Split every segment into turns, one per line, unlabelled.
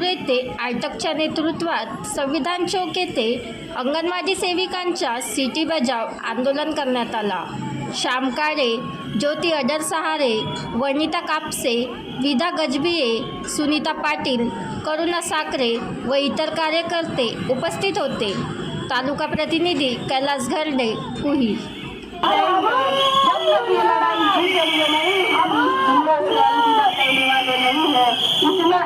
नागपूर येथे आयटकच्या नेतृत्वात संविधान चौक येथे अंगणवाडी सेविकांच्या सिटी बजाव आंदोलन करण्यात आला श्याम काळे ज्योती अडर सहारे वनिता कापसे विधा गजबिये सुनीता पाटील करुणा साखरे व इतर कार्यकर्ते उपस्थित होते तालुका प्रतिनिधी कैलास घरडे कुही
इतना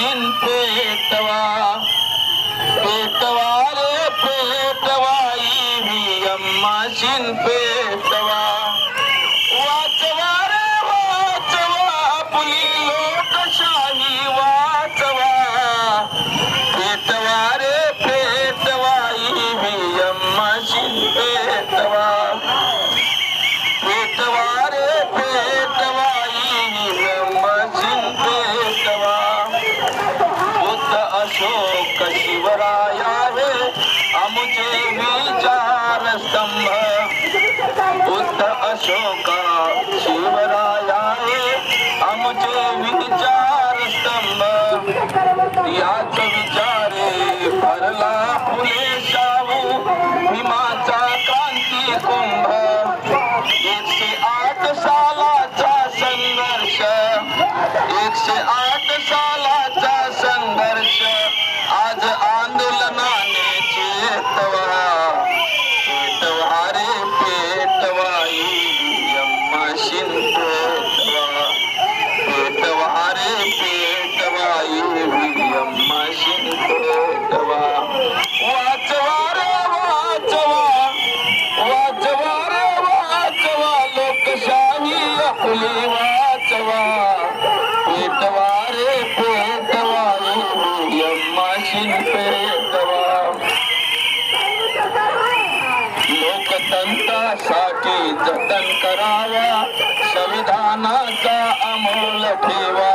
बेगम्माशीन पेटवा पेटवारे पेटवाई बेगम्माशीन पेटवा वाचवा रे वाचवा आपली अशोक शिवराया हे आमचे विचार स्तंभ. बुद्ध अशोक शिवराया हे आमचे विचार स्तंभ. याच विचारे भरला फुले शाहू भीमाचा क्रांती कुंभ. एकशे आठ सालाचा संघर्ष एकशे आठ लोकतंत्रासाठी जतन करावा संविधानाचा अमोल ठेवा.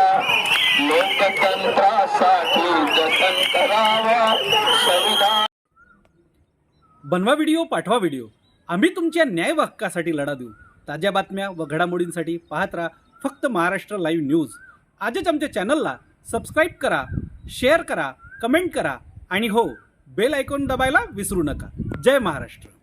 लोकतंत्रासाठी जतन करावा संविधान
बनवा व्हिडिओ पाठवा व्हिडिओ. आम्ही तुमच्या न्याय हक्कासाठी लढा देऊ. ताज्या बातम्या व घडामोडींसाठी पाहत राहा फक्त महाराष्ट्र लाईव्ह न्यूज. आजच आमच्या चॅनलला सबस्क्राईब करा शेअर करा कमेंट करा आणि हो बेल आयकॉन दबायला विसरू नका. जय महाराष्ट्र.